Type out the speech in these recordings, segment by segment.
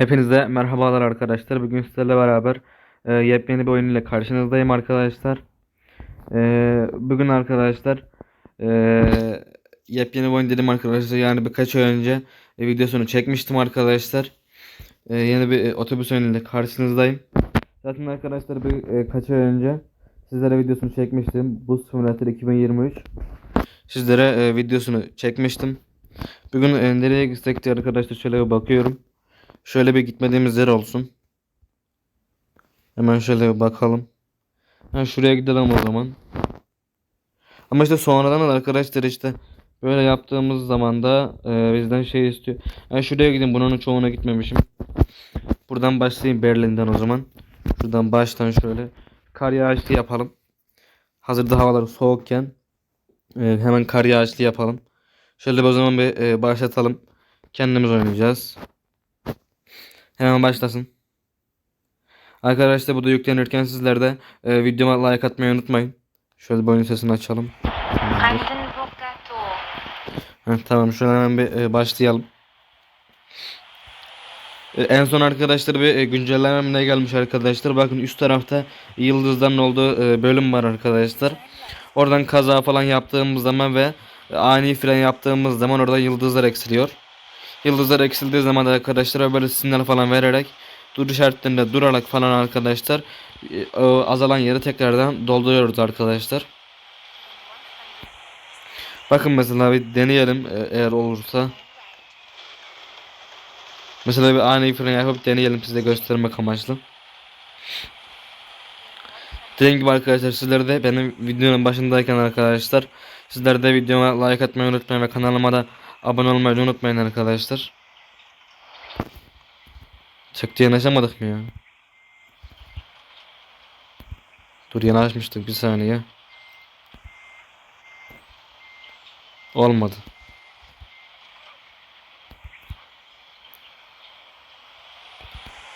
Hepinize merhabalar arkadaşlar. Bugün sizlerle beraber e, yepyeni bir oyun ile karşınızdayım arkadaşlar. E, bugün arkadaşlar e, yepyeni bir oyun dedim arkadaşlar. Yani birkaç ay önce e, videosunu çekmiştim arkadaşlar. E, yeni bir e, otobüs oyunu ile karşınızdayım. Zaten arkadaşlar bir e, ay önce sizlere videosunu çekmiştim. Bus Simulator 2023. Sizlere e, videosunu çekmiştim. Bugün e, nereye gitsek diye arkadaşlar şöyle bakıyorum. Şöyle bir gitmediğimiz yer olsun. Hemen şöyle bir bakalım. Ha, şuraya gidelim o zaman. Ama işte sonradan da arkadaşlar işte böyle yaptığımız zaman da e, bizden şey istiyor. Ha, şuraya gidin bunun çoğuna gitmemişim. Buradan başlayayım Berlin'den o zaman. Şuradan baştan şöyle kar yağışlı yapalım. Hazırda havalar soğukken e, hemen kar yağışlı yapalım. Şöyle o zaman bir e, başlatalım. Kendimiz oynayacağız. Hemen başlasın. Arkadaşlar bu da yüklenirken sizler de e, videoma like atmayı unutmayın. Şöyle bir oyun sesini açalım. Heh, tamam şöyle hemen bir e, başlayalım. E, en son arkadaşlar bir e, güncelleme ne gelmiş arkadaşlar. Bakın üst tarafta yıldızların olduğu e, bölüm var arkadaşlar. Oradan kaza falan yaptığımız zaman ve e, ani fren yaptığımız zaman orada yıldızlar eksiliyor. Yıldızlar eksildiği zaman da arkadaşlar böyle sinyal falan vererek duruş şartlarında durarak falan arkadaşlar e, azalan yeri tekrardan dolduruyoruz arkadaşlar. Bakın mesela bir deneyelim e, eğer olursa. Mesela bir ani fren yapıp deneyelim size göstermek amaçlı. Dediğim gibi arkadaşlar sizler de benim videonun başındayken arkadaşlar sizler de videoma like atmayı unutmayın ve kanalıma da abone olmayı unutmayın arkadaşlar. Çekti yanaşamadık mı ya? Dur yanaşmıştık bir saniye. Olmadı.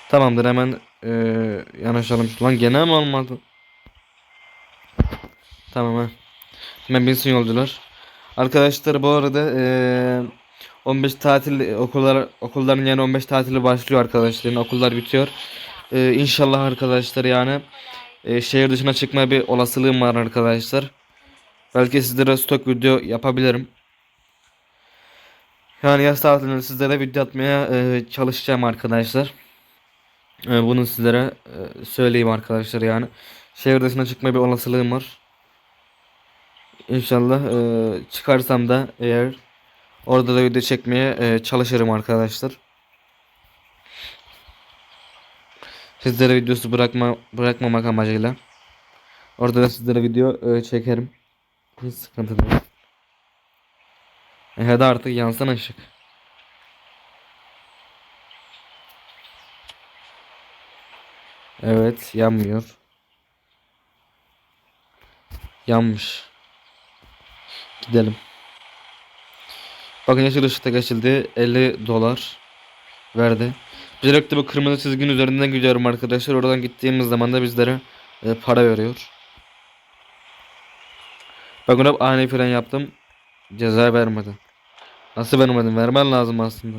Tamamdır hemen eee yanaşalım. Lan gene mi olmadı? Tamam ha. Hemen binsin yolcular. Arkadaşlar bu arada eee 15 tatil okullar okulların yani 15 tatili başlıyor arkadaşların okullar bitiyor. Eee inşallah arkadaşlar yani eee, şehir dışına çıkma bir olasılığım var arkadaşlar. Belki sizlere stok video yapabilirim. Yani yaz tatilinde sizlere video atmaya eee, çalışacağım arkadaşlar. Eee, bunu sizlere eee, söyleyeyim arkadaşlar yani. Şehir dışına çıkma bir olasılığım var. İnşallah eee, çıkarsam da eğer orada da video çekmeye eee, çalışırım arkadaşlar. Sizlere videosu bırakma bırakmamak amacıyla. Orada da sizlere video eee, çekerim. Hiç sıkıntı değil. E hadi artık yansın ışık. Evet yanmıyor. Yanmış. Gidelim. Bakın yeşil ışıkta geçildi. 50 dolar verdi. Bilerek bu kırmızı çizginin üzerinden gidiyorum arkadaşlar. Oradan gittiğimiz zaman da bizlere e, para veriyor. Bakın hep ani fren yaptım. Ceza vermedi. Nasıl vermedin? Vermen lazım aslında.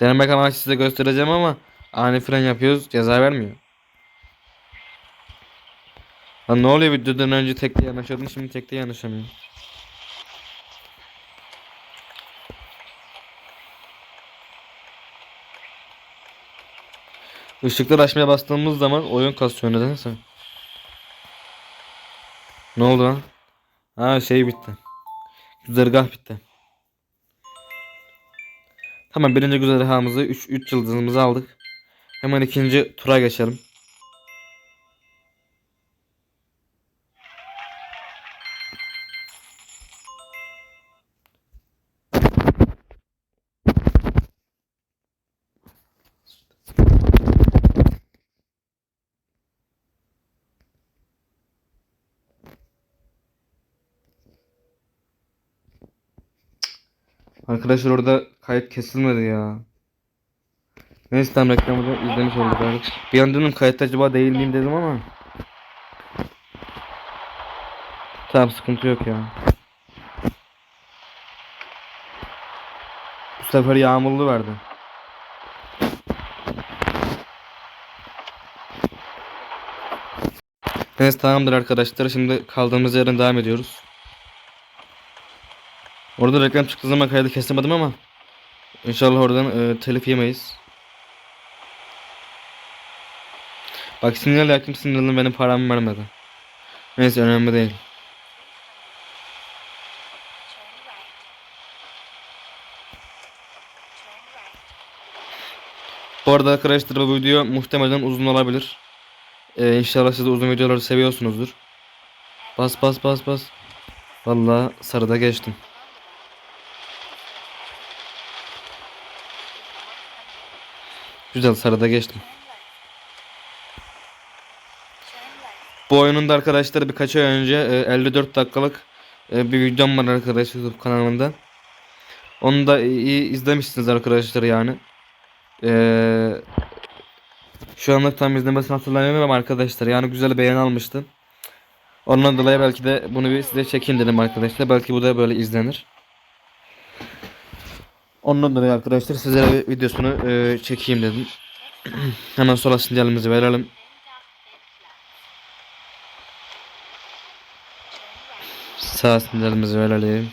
Denemek amaçlı size göstereceğim ama ani fren yapıyoruz. Ceza vermiyor. Lan ne oluyor videodan önce tekte yanaşıyordun şimdi tekte yanaşamıyorum. Işıklar açmaya bastığımız zaman oyun kasıyor nedense. Ne oldu lan? Ha şey bitti. Güzergah bitti. Tamam birinci güzergahımızı 3 3 yıldızımızı aldık. Hemen ikinci tura geçelim. Arkadaşlar orada kayıt kesilmedi ya. Neyse tam reklamı da izlemiş olduk artık. Bir an dedim kayıt acaba değil miyim dedim ama. Tamam sıkıntı yok ya. Bu sefer yağmurlu verdi. Neyse tamamdır arkadaşlar. Şimdi kaldığımız yerden devam ediyoruz. Orada reklam çıktığı zaman kaydı kesemedim ama inşallah oradan e, telif yemeyiz. Bak sinyal yaktım sinyalini benim paramı vermedi. Neyse önemli değil. Bu arada arkadaşlar bu video muhtemelen uzun olabilir. Ee, inşallah siz de uzun videoları seviyorsunuzdur. Bas bas bas bas. Vallahi sarıda geçtim. Güzel sarıda geçtim. Bu oyunun da arkadaşlar birkaç ay önce e, 54 dakikalık e, bir videom var arkadaşlar YouTube kanalımda. Onu da iyi izlemişsiniz arkadaşlar yani. Ee, şu anlık tam izlemesini hatırlamıyorum arkadaşlar yani güzel beğeni almıştım. Ondan dolayı belki de bunu bir size çekeyim dedim arkadaşlar. Belki bu da böyle izlenir. Ondan dolayı arkadaşlar sizlere videosunu e, çekeyim dedim. Hemen sola sinyalimizi verelim. Sağ sinyalimizi verelim.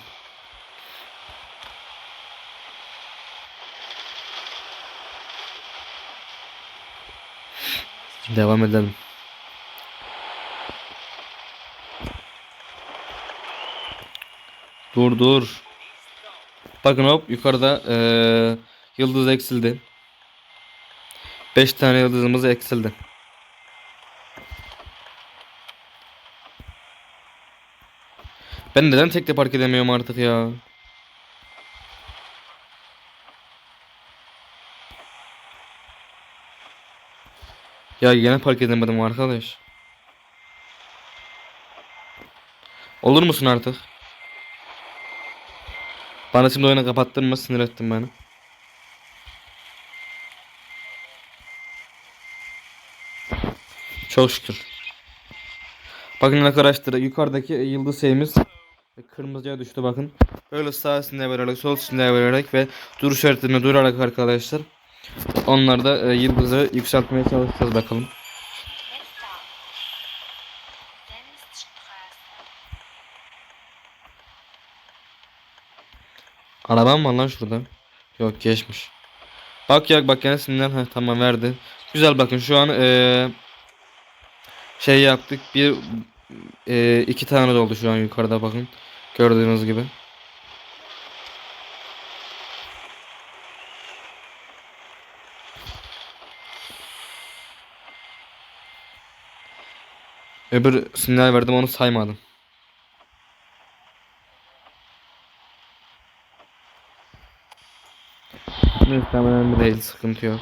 Devam edelim. Dur dur. Bakın hop yukarıda eee, yıldız eksildi. 5 tane yıldızımız eksildi. Ben neden tekte park edemiyorum artık ya? Ya yine park edemedim arkadaş. Olur musun artık? Bana şimdi oyunu kapattırma sinir ettin beni. Çok şükür. Bakın arkadaşlar yukarıdaki yıldız sayımız kırmızıya düştü bakın. Böyle sağ sinyal vererek sol sinyal vererek ve duruş şeritine durarak arkadaşlar. Onlar da e, yıldızı yükseltmeye çalışacağız bakalım. Arabam var lan şurada. Yok geçmiş. Bak ya bak yani sinyal Heh, tamam verdi. Güzel bakın şu an eee şey yaptık. Bir eee iki tane doldu şu an yukarıda bakın. Gördüğünüz gibi. Öbür sinyal verdim onu saymadım. Önemli değil sıkıntı yok.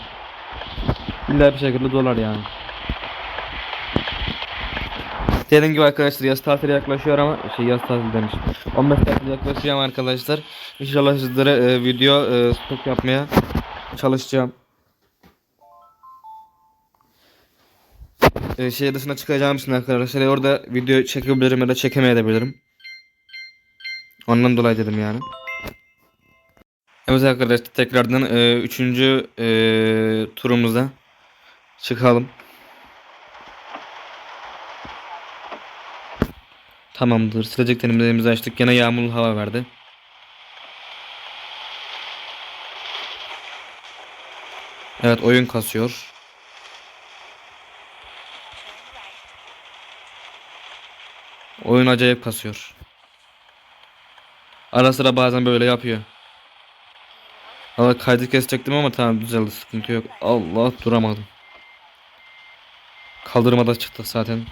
İlla bir şekilde dolar yani. Dediğim gibi arkadaşlar yaz tatili yaklaşıyor ama şey yaz tatili demiş. 15 tatil yaklaşıyor arkadaşlar. İnşallah sizlere e, video e, stok yapmaya çalışacağım. E, şehir dışına çıkacağım için arkadaşlar orada video çekebilirim ya da çekemeyebilirim. Ondan dolayı dedim yani. Evet arkadaşlar tekrardan e, üçüncü e, turumuza çıkalım. Tamamdır. Sileceklerimizi açtık. Gene yağmurlu hava verdi. Evet oyun kasıyor. Oyun acayip kasıyor. Ara sıra bazen böyle yapıyor. Valla kaydı kesecektim ama tamam düzeldi sıkıntı yok. Allah duramadım. Kaldırmada çıktık zaten.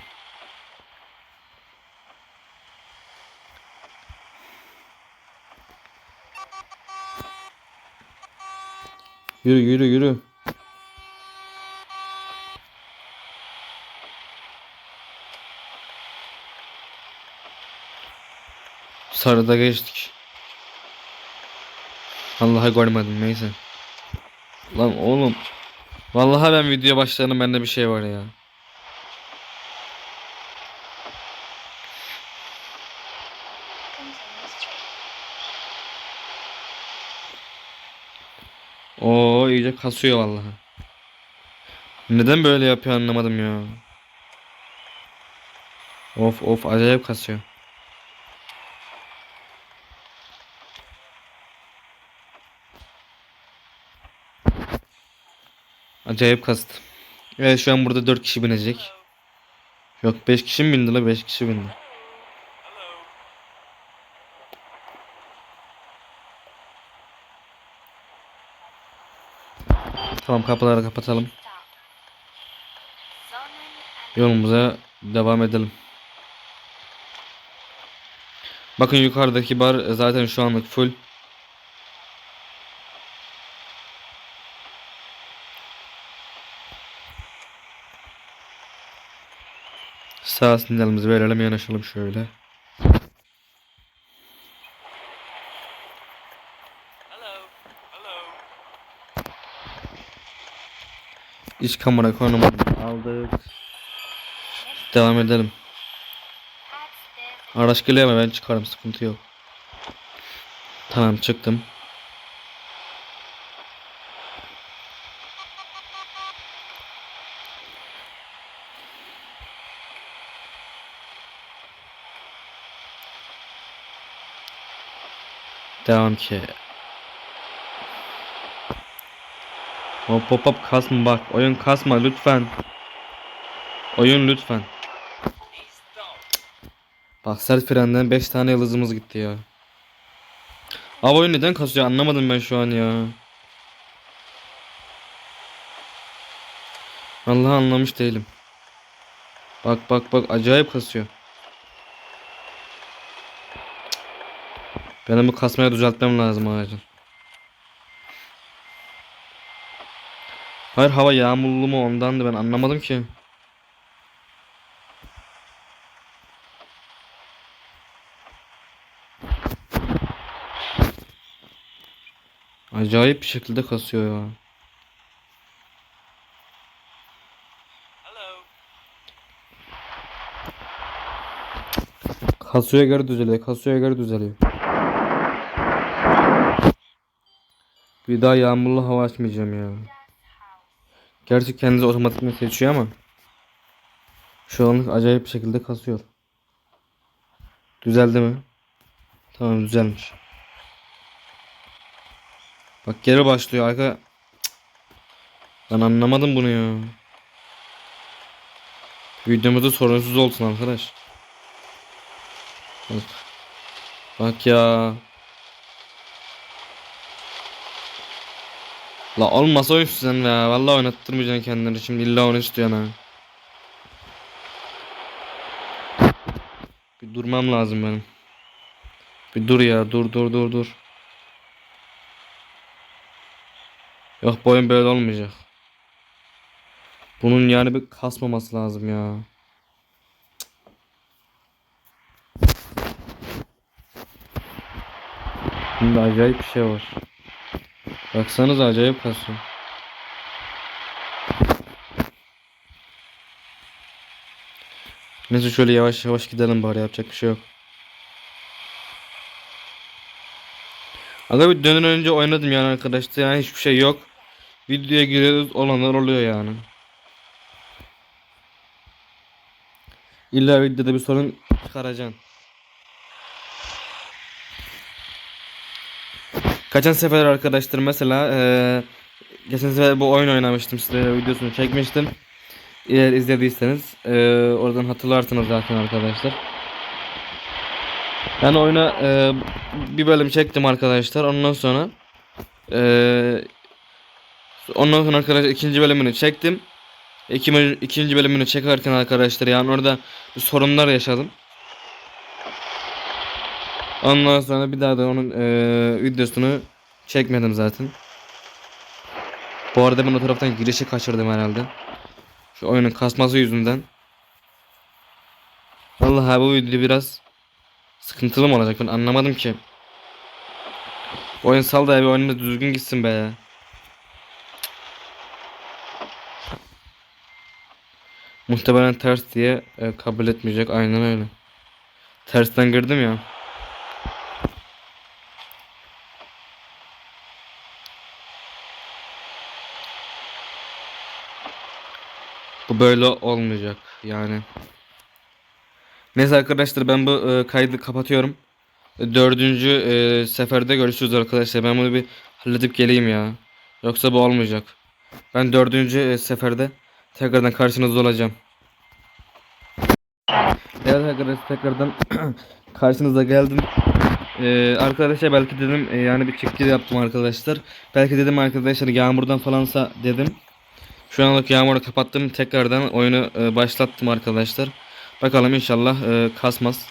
Yürü yürü yürü. Sarıda geçtik. Vallahi görmedim neyse. Lan oğlum. Vallahi ben video başlarım bende bir şey var ya. Oo iyice kasıyor vallahi. Neden böyle yapıyor anlamadım ya. Of of acayip kasıyor. Acayip kastı. Evet şu an burada 4 kişi binecek. Yok 5 kişi mi bindi la 5 kişi bindi. Tamam kapıları kapatalım. Yolumuza devam edelim. Bakın yukarıdaki bar zaten şu anlık full. Sağ sinyalimizi verelim yanaşalım şöyle. İç kamera konumunu aldık. Devam edelim. Araç geliyor ama ben çıkarım sıkıntı yok. Tamam çıktım. Devam ki. Hop hop hop kasma bak. Oyun kasma lütfen. Oyun lütfen. Bak sert frenden 5 tane yıldızımız gitti ya. Abi oyun neden kasıyor anlamadım ben şu an ya. Allah anlamış değilim. Bak bak bak acayip kasıyor. Benim bu kasmaya düzeltmem lazım acil. Hayır hava yağmurlu mu ondandı ben anlamadım ki. Acayip bir şekilde kasıyor ya. Kasıyor göre düzeliyor, kasıyor göre düzeliyor. Bir daha yağmurlu hava açmayacağım ya. Gerçi kendisi otomatikman seçiyor ama şu anlık acayip bir şekilde kasıyor. Düzeldi mi? Tamam düzelmiş. Bak geri başlıyor arka. Ben anlamadım bunu ya. Videomuzda sorunsuz olsun arkadaş. Bak. Bak ya. La olmasa oyun sen ya. Vallahi oynattırmayacaksın kendini şimdi illa onu istiyorsun ha. Bir durmam lazım benim. Bir dur ya dur dur dur dur. Yok bu oyun böyle olmayacak. Bunun yani bir kasmaması lazım ya. Şimdi acayip bir şey var. Baksanıza acayip kasıyor. Neyse şöyle yavaş yavaş gidelim bari yapacak bir şey yok. Aga bir dönen önce oynadım yani arkadaşlar yani hiçbir şey yok. Videoya giriyoruz olanlar oluyor yani. İlla videoda bir sorun çıkaracaksın. Kaçan sefer arkadaşlar mesela eee geçen sefer bu oyun oynamıştım size videosunu çekmiştim. Eğer izlediyseniz eee, oradan hatırlarsınız zaten arkadaşlar. Ben oyuna eee, bir bölüm çektim arkadaşlar. Ondan sonra eee, ondan sonra arkadaşlar ikinci bölümünü çektim. İki, ikinci bölümünü çekerken arkadaşlar yani orada sorunlar yaşadım. Ondan sonra bir daha da onun eee, videosunu çekmedim zaten. Bu arada ben o taraftan girişi kaçırdım herhalde. Şu oyunun kasması yüzünden. Vallahi bu video biraz sıkıntılı mı olacak ben anlamadım ki. Oyun sal da bir oyunda düzgün gitsin be. Muhtemelen ters diye e, kabul etmeyecek aynen öyle. Tersten girdim ya. Böyle olmayacak yani. Neyse arkadaşlar ben bu e, kaydı kapatıyorum. Dördüncü e, seferde görüşürüz arkadaşlar. Ben bunu bir halledip geleyim ya. Yoksa bu olmayacak. Ben dördüncü e, seferde tekrardan karşınızda olacağım. Evet arkadaşlar tekrardan karşınıza geldim. Ee, arkadaşlar belki dedim e, yani bir çıktı yaptım arkadaşlar. Belki dedim arkadaşlar yağmurdan falansa dedim. Şu anlık yağmuru kapattım. Tekrardan oyunu e, başlattım arkadaşlar. Bakalım inşallah e, kasmaz.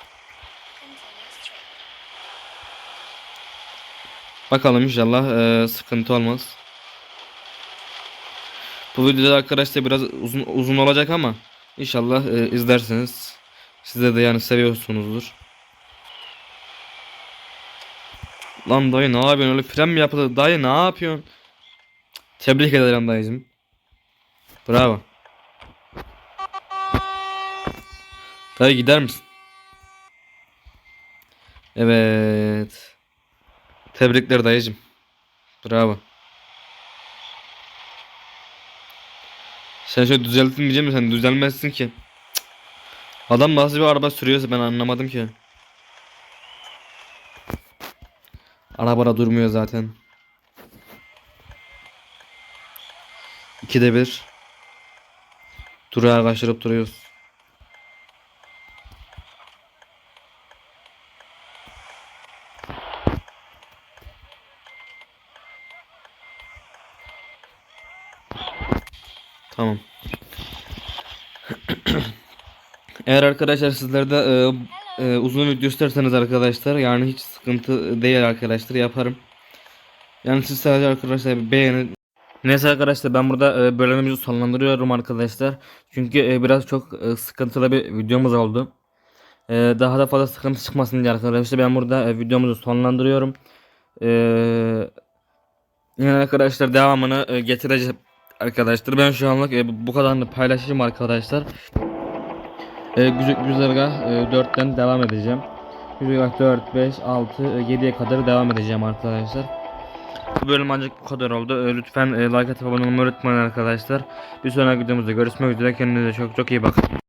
Bakalım inşallah e, sıkıntı olmaz. Bu videoda arkadaşlar biraz uzun uzun olacak ama inşallah e, izlersiniz. Size de yani seviyorsunuzdur. Lan dayı ne yapıyorsun? Öyle fren mi yapılır? Dayı ne yapıyorsun? Tebrik ederim dayıcım. Bravo. Dayı gider misin? Evet. Tebrikler dayıcım. Bravo. Sen şöyle düzeltin diyeceğim mi sen düzelmezsin ki. Adam nasıl bir araba sürüyorsa ben anlamadım ki. Arabada durmuyor zaten. İkide bir. Durağa kaçırıp duruyoruz. Tamam. Eğer arkadaşlar sizler de e, e, uzun video isterseniz arkadaşlar yani hiç sıkıntı değil arkadaşlar yaparım. Yani siz sadece arkadaşlar beğenin. Neyse arkadaşlar ben burada e, bölümümüzü sonlandırıyorum arkadaşlar. Çünkü e, biraz çok e, sıkıntılı bir videomuz oldu. Daha da fazla sıkıntı çıkmasın diye arkadaşlar ben burada videomuzu sonlandırıyorum. E, yine arkadaşlar devamını getireceğim arkadaşlar. Ben şu anlık bu kadarını paylaşacağım arkadaşlar. E, güzergah e, 4'ten devam edeceğim. Güzergah 4, 5, 6, e, 7'ye kadar devam edeceğim arkadaşlar. Bu bölüm ancak bu kadar oldu. E, lütfen e, like atıp abone olmayı unutmayın arkadaşlar. Bir sonraki videomuzda görüşmek üzere. Kendinize çok çok iyi bakın.